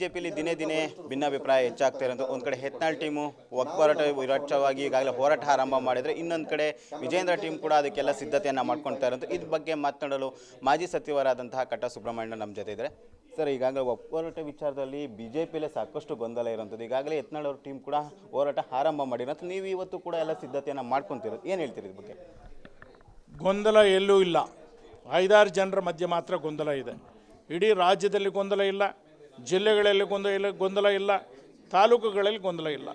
ಬಿಜೆಪಿಯಲ್ಲಿ ದಿನೇ ದಿನೇ ಭಿನ್ನಾಭಿಪ್ರಾಯ ಹೆಚ್ಚಾಗ್ತಾ ಇರೋದು ಒಂದು ಕಡೆ ಹೆತ್ನಾಳ್ ಟೀಮು ಒಕ್ಕೋರಾಟ ವಿರಾಟವಾಗಿ ಈಗಾಗಲೇ ಹೋರಾಟ ಆರಂಭ ಮಾಡಿದರೆ ಇನ್ನೊಂದು ಕಡೆ ವಿಜೇಂದ್ರ ಟೀಮ್ ಕೂಡ ಅದಕ್ಕೆಲ್ಲ ಸಿದ್ಧತೆಯನ್ನು ಮಾಡ್ಕೊಳ್ತಾ ಇರೋದು ಇದ್ರ ಬಗ್ಗೆ ಮಾತನಾಡಲು ಮಾಜಿ ಸಚಿವರಾದಂತಹ ಕಟ್ಟ ಸುಬ್ರಹ್ಮಣ್ಯ ನಮ್ಮ ಜೊತೆ ಇದ್ದಾರೆ. ಸರ್, ಈಗಾಗಲೇ ಒಕ್ಕೊರಟ ವಿಚಾರದಲ್ಲಿ ಬಿ ಜೆ ಪಿಯಲ್ಲೇ ಸಾಕಷ್ಟು ಗೊಂದಲ ಇರೋಂಥದ್ದು. ಈಗಾಗಲೇ ಯತ್ನಾಳ್ ಅವ್ರ ಟೀಮ್ ಕೂಡ ಹೋರಾಟ ಆರಂಭ ಮಾಡಿರೋದು ನೀವು ಇವತ್ತು ಕೂಡ ಎಲ್ಲ ಸಿದ್ಧತೆಯನ್ನು ಮಾಡ್ಕೊತಿರೋದು ಏನು ಹೇಳ್ತೀರಿ ಇದ್ರ ಬಗ್ಗೆ? ಗೊಂದಲ ಎಲ್ಲೂ ಇಲ್ಲ. ಐದಾರು ಜನರ ಮಧ್ಯೆ ಮಾತ್ರ ಗೊಂದಲ ಇದೆ. ಇಡೀ ರಾಜ್ಯದಲ್ಲಿ ಗೊಂದಲ ಇಲ್ಲ. ಜಿಲ್ಲೆಗಳಲ್ಲಿ ಗೊಂದಲ ಇಲ್ಲ ಗೊಂದಲ ಇಲ್ಲ, ತಾಲೂಕುಗಳಲ್ಲಿ ಗೊಂದಲ ಇಲ್ಲ.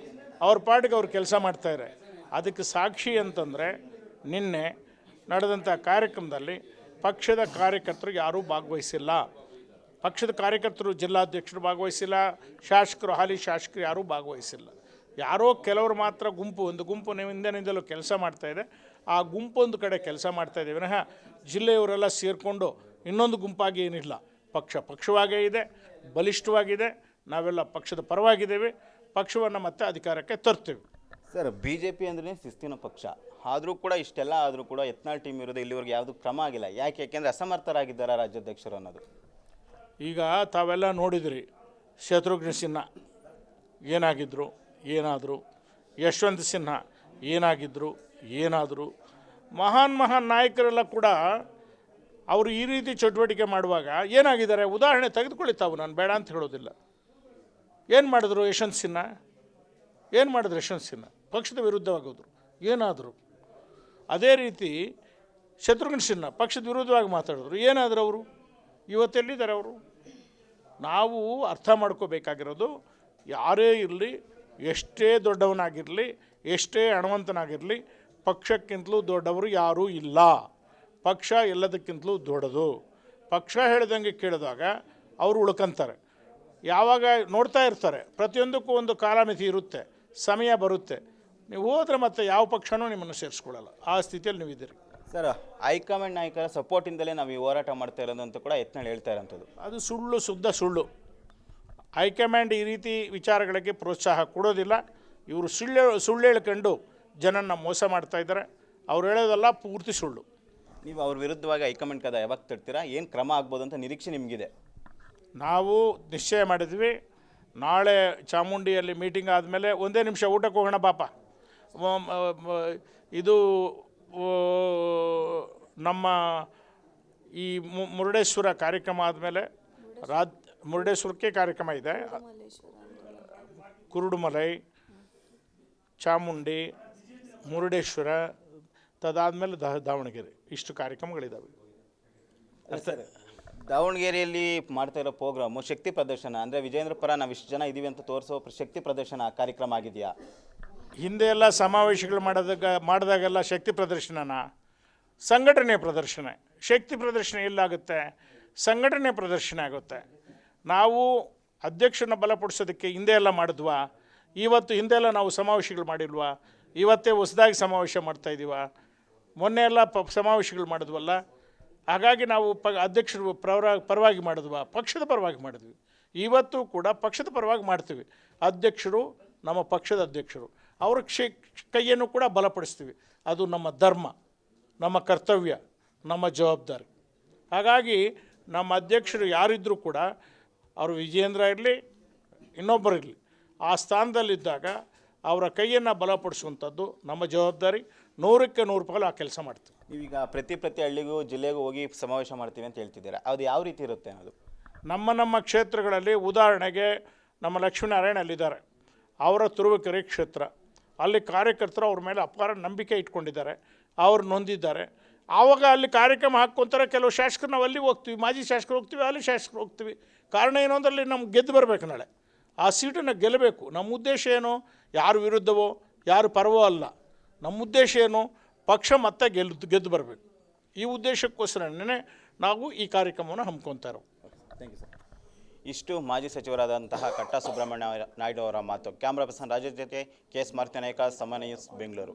ಅವ್ರ ಪಾಟಿಗೆ ಅವ್ರು ಕೆಲಸ ಮಾಡ್ತಾಯಿದ್ದಾರೆ ಅದಕ್ಕೆ ಸಾಕ್ಷಿ ಅಂತಂದರೆ ನಿನ್ನೆ ನಡೆದಂಥ ಕಾರ್ಯಕ್ರಮದಲ್ಲಿ ಪಕ್ಷದ ಕಾರ್ಯಕರ್ತರು ಯಾರೂ ಭಾಗವಹಿಸಿಲ್ಲ. ಪಕ್ಷದ ಕಾರ್ಯಕರ್ತರು ಜಿಲ್ಲಾಧ್ಯಕ್ಷರು ಭಾಗವಹಿಸಿಲ್ಲ, ಶಾಸಕರು, ಹಾಲಿ ಶಾಸಕರು ಯಾರೂ ಭಾಗವಹಿಸಿಲ್ಲ. ಯಾರೋ ಕೆಲವರು ಮಾತ್ರ ಗುಂಪು, ಒಂದು ಗುಂಪು ಹಿಂದಿನಿಂದಲೂ ಕೆಲಸ ಮಾಡ್ತಾಯಿದೆ ಆ ಗುಂಪೊಂದು ಕಡೆ ಕೆಲಸ ಮಾಡ್ತಾ ಇದೆ. ವಿನಃ ಜಿಲ್ಲೆಯವರೆಲ್ಲ ಸೇರಿಕೊಂಡು ಇನ್ನೊಂದು ಗುಂಪಾಗಿ ಏನಿಲ್ಲ. ಪಕ್ಷ ಪಕ್ಷವಾಗೇ ಇದೆ. ಬಲಿಷ್ಠವಾಗಿದೆ. ನಾವೆಲ್ಲ ಪಕ್ಷದ ಪರವಾಗಿದ್ದೇವೆ. ಪಕ್ಷವನ್ನು ಮತ್ತೆ ಅಧಿಕಾರಕ್ಕೆ ತರ್ತೇವೆ. ಸರ್ ಬಿ ಜೆ ಪಿ ಅಂದ್ರೆ ಶಿಸ್ತಿನ ಪಕ್ಷ. ಆದರೂ ಕೂಡ ಇಷ್ಟೆಲ್ಲ ಆದರೂ ಕೂಡ ಯತ್ನಾಳ್ ಟೀಮ್ ಇರೋದು ಇಲ್ಲಿವರೆಗೆ ಯಾವುದು ಕ್ರಮ ಆಗಿಲ್ಲ. ಯಾಕೆ? ಯಾಕೆಂದರೆ ಅಸಮರ್ಥರಾಗಿದ್ದಾರೆ ರಾಜ್ಯಾಧ್ಯಕ್ಷರು ಅನ್ನೋದು. ಈಗ ತಾವೆಲ್ಲ ನೋಡಿದ್ರಿ ಶತ್ರುಘ್ನ ಸಿನ್ಹಾ ಏನಾಗಿದ್ದರು ಏನಾದರು ಯಶವಂತ್ ಸಿನ್ಹಾ ಏನಾಗಿದ್ದರು ಏನಾದರು. ಮಹಾನ್ ಮಹಾನ್ ನಾಯಕರೆಲ್ಲ ಕೂಡ ಅವರು ಈ ರೀತಿ ಚಟುವಟಿಕೆ ಮಾಡುವಾಗ ಏನಾಗಿದ್ದಾರೆ? ಉದಾಹರಣೆ ತೆಗೆದುಕೊಳ್ಳಿ ತಾವು, ನಾನು ಬೇಡ ಅಂತ ಹೇಳೋದಿಲ್ಲ. ಏನು ಮಾಡಿದ್ರು ಯಶವಂತ್ ಸಿನ್ಹಾ? ಏನು ಮಾಡಿದ್ರು ಯಶವಂತ್ ಸಿನ್ಹಾ? ಪಕ್ಷದ ವಿರುದ್ಧವಾಗೋದ್ರು. ಏನಾದರು? ಅದೇ ರೀತಿ ಶತ್ರುಘ್ನ ಸಿನ್ಹಾ ಪಕ್ಷದ ವಿರುದ್ಧವಾಗಿ ಮಾತಾಡಿದ್ರು. ಏನಾದರು ಅವರು? ಇವತ್ತೆಲ್ಲಿದ್ದಾರೆ ಅವರು? ನಾವು ಅರ್ಥ ಮಾಡ್ಕೋಬೇಕಾಗಿರೋದು, ಯಾರೇ ಇರಲಿ, ಎಷ್ಟೇ ದೊಡ್ಡವನಾಗಿರಲಿ, ಎಷ್ಟೇ ಹಣವಂತನಾಗಿರಲಿ, ಪಕ್ಷಕ್ಕಿಂತಲೂ ದೊಡ್ಡವರು ಯಾರೂ ಇಲ್ಲ. ಪಕ್ಷ ಎಲ್ಲದಕ್ಕಿಂತಲೂ ದೊಡ್ಡದು. ಪಕ್ಷ ಹೇಳಿದಂಗೆ ಕೇಳಿದಾಗ ಅವರು ಉಳ್ಕಂತಾರೆ. ಯಾವಾಗ ನೋಡ್ತಾ ಇರ್ತಾರೆ ಪ್ರತಿಯೊಂದಕ್ಕೂ ಒಂದು ಕಾಲಮಿತಿ ಇರುತ್ತೆ ಸಮಯ ಬರುತ್ತೆ. ನೀವು ಹೋದರೆ ಮತ್ತೆ ಯಾವ ಪಕ್ಷನೂ ನಿಮ್ಮನ್ನು ಸೇರಿಸ್ಕೊಳ್ಳಲ್ಲ. ಆ ಸ್ಥಿತಿಯಲ್ಲಿ ನೀವಿದ್ದೀರಿ ಸರ್ ಹೈಕಮಾಂಡ್ ನಾಯಕರ ಸಪೋರ್ಟಿಂದಲೇ ನಾವು ಈ ಹೋರಾಟ ಮಾಡ್ತಾ ಇರೋದು ಅಂತ ಕೂಡ ಯತ್ನಾಳ್ ಹೇಳ್ತಾ ಇರೋಂಥದ್ದು. ಅದು ಸುಳ್ಳು ಶುದ್ಧ ಸುಳ್ಳು. ಹೈಕಮಾಂಡ್ ಈ ರೀತಿ ವಿಚಾರಗಳಿಗೆ ಪ್ರೋತ್ಸಾಹ ಕೊಡೋದಿಲ್ಲ. ಇವರು ಸುಳ್ಳು ಸುಳ್ಳು ಹೇಳ್ಕೊಂಡು ಜನನ ಮೋಸ ಮಾಡ್ತಾ ಇದ್ದಾರೆ. ಅವ್ರು ಹೇಳೋದೆಲ್ಲ ಪೂರ್ತಿ ಸುಳ್ಳು. ನೀವು ಅವ್ರ ವಿರುದ್ಧವಾಗಿ ಹೈಕಮಾಂಡ್ ಕದ ಯಾವಾಗ ತಡ್ತೀರಾ? ಏನು ಕ್ರಮ ಆಗ್ಬೋದು ಅಂತ ನಿರೀಕ್ಷೆ ನಿಮಗಿದೆ? ನಾವು ನಿಶ್ಚಯ ಮಾಡಿದ್ವಿ. ನಾಳೆ ಚಾಮುಂಡಿಯಲ್ಲಿ ಮೀಟಿಂಗ್ ಆದಮೇಲೆ ಒಂದೇ ನಿಮಿಷ ಊಟಕ್ಕೆ ಹೋಗೋಣ ಪಾಪ. ಇದು ನಮ್ಮ ಈ ಮುರುಡೇಶ್ವರ ಕಾರ್ಯಕ್ರಮ ಆದಮೇಲೆ ರಾ ಮುರುಡೇಶ್ವರಕ್ಕೆ ಕಾರ್ಯಕ್ರಮ ಇದೆ. ಕುರುಡುಮಲೈ, ಚಾಮುಂಡಿ, ಮುರುಡೇಶ್ವರ ತದಾದಮೇಲೆ ದ ದಾವಣಗೆರೆ. ಇಷ್ಟು ಕಾರ್ಯಕ್ರಮಗಳಿದ್ದಾವೆ ಸರ್ ದಾವಣಗೆರೆಯಲ್ಲಿ ಮಾಡ್ತಾ ಇರೋ ಪ್ರೋಗ್ರಾಮು ಶಕ್ತಿ ಪ್ರದರ್ಶನ. ಅಂದರೆ ವಿಜೇಂದ್ರ ಪರ ನಾವು ಇಷ್ಟು ಜನ ಇದ್ದೀವಿ ಅಂತ ತೋರಿಸೋ ಶಕ್ತಿ ಪ್ರದರ್ಶನ ಕಾರ್ಯಕ್ರಮ ಆಗಿದೆಯಾ? ಹಿಂದೆ ಎಲ್ಲ ಸಮಾವೇಶಗಳು ಮಾಡಿದಾಗ ಮಾಡಿದಾಗೆಲ್ಲ ಶಕ್ತಿ ಪ್ರದರ್ಶನನ? ಸಂಘಟನೆ ಪ್ರದರ್ಶನ. ಶಕ್ತಿ ಪ್ರದರ್ಶನ ಎಲ್ಲಾಗುತ್ತೆ? ಸಂಘಟನೆ ಪ್ರದರ್ಶನ ಆಗುತ್ತೆ. ನಾವು ಅಧ್ಯಕ್ಷನ ಬಲಪಡಿಸೋದಕ್ಕೆ ಹಿಂದೆ ಎಲ್ಲ ಮಾಡಿದ್ವಾ? ಇವತ್ತು ಹಿಂದೆಲ್ಲ ನಾವು ಸಮಾವೇಶಗಳು ಮಾಡಿಲ್ವಾ? ಇವತ್ತೇ ಹೊಸದಾಗಿ ಸಮಾವೇಶ ಮಾಡ್ತಾ ಇದ್ದೀವ ಮೊನ್ನೆ ಎಲ್ಲ ಪ ಸಮಾವೇಶಗಳು ಮಾಡಿದ್ವಲ್ಲ. ಹಾಗಾಗಿ ನಾವು ಪ ಅಧ್ಯಕ್ಷರು ಪ್ರವರ, ಪರವಾಗಿ ಮಾಡಿದ್ವಾ. ಪಕ್ಷದ ಪರವಾಗಿ ಮಾಡಿದ್ವಿ. ಇವತ್ತು ಕೂಡ ಪಕ್ಷದ ಪರವಾಗಿ ಮಾಡ್ತೀವಿ. ಅಧ್ಯಕ್ಷರು ನಮ್ಮ ಪಕ್ಷದ ಅಧ್ಯಕ್ಷರು. ಅವ್ರ ಕ್ಷೇ, ಕೈಯನ್ನು ಕೂಡ ಬಲಪಡಿಸ್ತೀವಿ. ಅದು ನಮ್ಮ ಧರ್ಮ, ನಮ್ಮ ಕರ್ತವ್ಯ, ನಮ್ಮ ಜವಾಬ್ದಾರಿ. ಹಾಗಾಗಿ ನಮ್ಮ ಅಧ್ಯಕ್ಷರು ಯಾರಿದ್ದರೂ ಕೂಡ, ಅವರು ವಿಜಯೇಂದ್ರ ಇರಲಿ ಇನ್ನೊಬ್ಬರಿರಲಿ ಆ ಸ್ಥಾನದಲ್ಲಿದ್ದಾಗ ಅವರ ಕೈಯನ್ನು ಬಲಪಡಿಸುವಂಥದ್ದು ನಮ್ಮ ಜವಾಬ್ದಾರಿ. ನೂರಕ್ಕೆ ನೂರು ಪಾಲು ಆ ಕೆಲಸ ಮಾಡ್ತೀವಿ. ನೀವೀಗ ಪ್ರತಿ ಪ್ರತಿ ಹಳ್ಳಿಗೂ ಜಿಲ್ಲೆಗೂ ಹೋಗಿ ಸಮಾವೇಶ ಮಾಡ್ತೀವಿ ಅಂತ ಹೇಳ್ತಿದ್ದೀರಾ? ಅದು ಯಾವ ರೀತಿ ಇರುತ್ತೆ ಅನ್ನೋದು? ನಮ್ಮ ನಮ್ಮ ಕ್ಷೇತ್ರಗಳಲ್ಲಿ ಉದಾಹರಣೆಗೆ ನಮ್ಮ ಲಕ್ಷ್ಮೀನಾರಾಯಣ ಅಲ್ಲಿದ್ದಾರೆ ಅವರ ತುರುವಕೆರೆ ಕ್ಷೇತ್ರ. ಅಲ್ಲಿ ಕಾರ್ಯಕರ್ತರು ಅವ್ರ ಮೇಲೆ ಅಪಾರ ನಂಬಿಕೆ ಇಟ್ಕೊಂಡಿದ್ದಾರೆ. ಅವ್ರು ನೊಂದಿದ್ದಾರೆ. ಆವಾಗ ಅಲ್ಲಿ ಕಾರ್ಯಕ್ರಮ ಹಾಕ್ಕೊಂತಾರೆ. ಕೆಲವು ಶಾಸಕರು ನಾವು ಅಲ್ಲಿ ಹೋಗ್ತೀವಿ. ಮಾಜಿ ಶಾಸಕರು ಹೋಗ್ತೀವಿ. ಅಲ್ಲಿ ಶಾಸಕರು ಹೋಗ್ತೀವಿ. ಕಾರಣ ಏನು ಅಂದರೆ ಅಲ್ಲಿ ನಮ್ಗೆ ಗೆದ್ದು ಬರಬೇಕು ನಾಳೆ. ಆ ಸೀಟನ್ನು ಗೆಲ್ಲಬೇಕು. ನಮ್ಮ ಉದ್ದೇಶ ಏನು? ಯಾರು ವಿರುದ್ಧವೋ ಯಾರು ಪರವೋ ಅಲ್ಲ. ನಮ್ಮ ಉದ್ದೇಶ ಏನು? ಪಕ್ಷ ಮತ್ತೆ ಗೆದ್ದು ಗೆದ್ದು ಬರಬೇಕು. ಈ ಉದ್ದೇಶಕ್ಕೋಸ್ಕರನೇ ನಾವು ಈ ಕಾರ್ಯಕ್ರಮವನ್ನು ಹಮ್ಮಿಕೊತಾ ಥ್ಯಾಂಕ್ ಯು ಸರ್ ಇಷ್ಟು ಮಾಜಿ ಸಚಿವರಾದಂತಹ ಕಟ್ಟ ಸುಬ್ರಹ್ಮಣ್ಯ ನಾಯ್ಡು ಅವರ ಮಾತು. ಕ್ಯಾಮ್ರಾ ಪರ್ಸನ್ ರಾಜೇಶ್ ಜೊತೆ ಕೆ ಎಸ್ ಮಾರ್ತಿ ನಾಯಕ ಸಮನ್ಯೂಸ್ ಬೆಂಗಳೂರು.